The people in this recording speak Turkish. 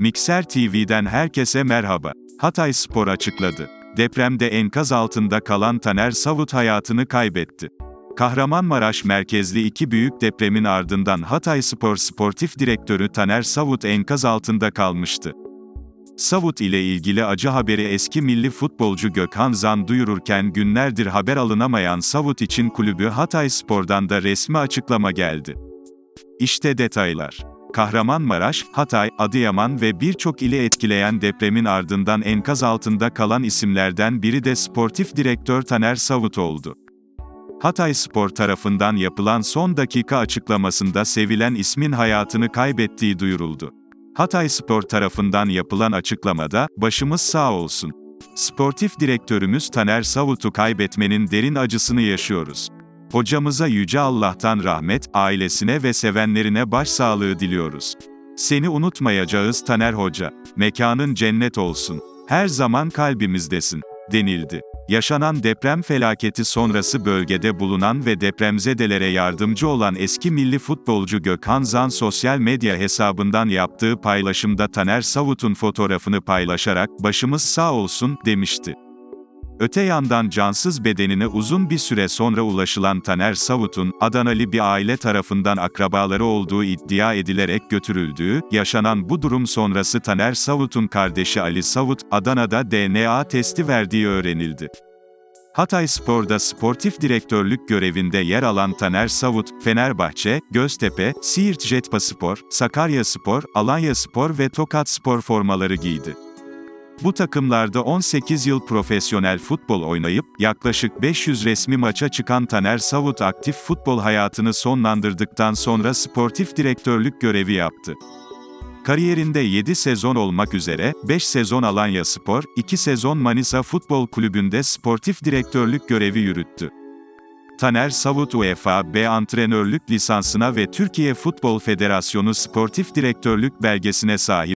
Mikser TV'den herkese merhaba. Hatay Spor açıkladı. Depremde enkaz altında kalan Taner Savut hayatını kaybetti. Kahramanmaraş merkezli iki büyük depremin ardından Hatay Spor Sportif Direktörü Taner Savut enkaz altında kalmıştı. Savut ile ilgili acı haberi eski milli futbolcu Gökhan Zan duyururken günlerdir haber alınamayan Savut için kulübü Hatay Spor'dan da resmi açıklama geldi. İşte detaylar. Kahramanmaraş, Hatay, Adıyaman ve birçok ili etkileyen depremin ardından enkaz altında kalan isimlerden biri de sportif direktör Taner Savut oldu. Hatay Spor tarafından yapılan son dakika açıklamasında sevilen ismin hayatını kaybettiği duyuruldu. Hatay Spor tarafından yapılan açıklamada, başımız sağ olsun. Sportif direktörümüz Taner Savut'u kaybetmenin derin acısını yaşıyoruz. Hocamıza Yüce Allah'tan rahmet, ailesine ve sevenlerine başsağlığı diliyoruz. Seni unutmayacağız Taner Hoca. Mekanın cennet olsun. Her zaman kalbimizdesin, denildi. Yaşanan deprem felaketi sonrası bölgede bulunan ve depremzedelere yardımcı olan eski milli futbolcu Gökhan Zan sosyal medya hesabından yaptığı paylaşımda Taner Savut'un fotoğrafını paylaşarak başımız sağ olsun demişti. Öte yandan cansız bedenine uzun bir süre sonra ulaşılan Taner Savut'un, Adanalı bir aile tarafından akrabaları olduğu iddia edilerek götürüldüğü, yaşanan bu durum sonrası Taner Savut'un kardeşi Ali Savut, Adana'da DNA testi verdiği öğrenildi. Hatay Spor'da sportif direktörlük görevinde yer alan Taner Savut, Fenerbahçe, Göztepe, Siirt Jetpaspor, Sakaryaspor, Alanyaspor ve Tokatspor formaları giydi. Bu takımlarda 18 yıl profesyonel futbol oynayıp, yaklaşık 500 resmi maça çıkan Taner Savut aktif futbol hayatını sonlandırdıktan sonra sportif direktörlük görevi yaptı. Kariyerinde 7 sezon olmak üzere, 5 sezon Alanya Spor, 2 sezon Manisa Futbol Kulübü'nde sportif direktörlük görevi yürüttü. Taner Savut UEFA B antrenörlük lisansına ve Türkiye Futbol Federasyonu sportif direktörlük belgesine sahip.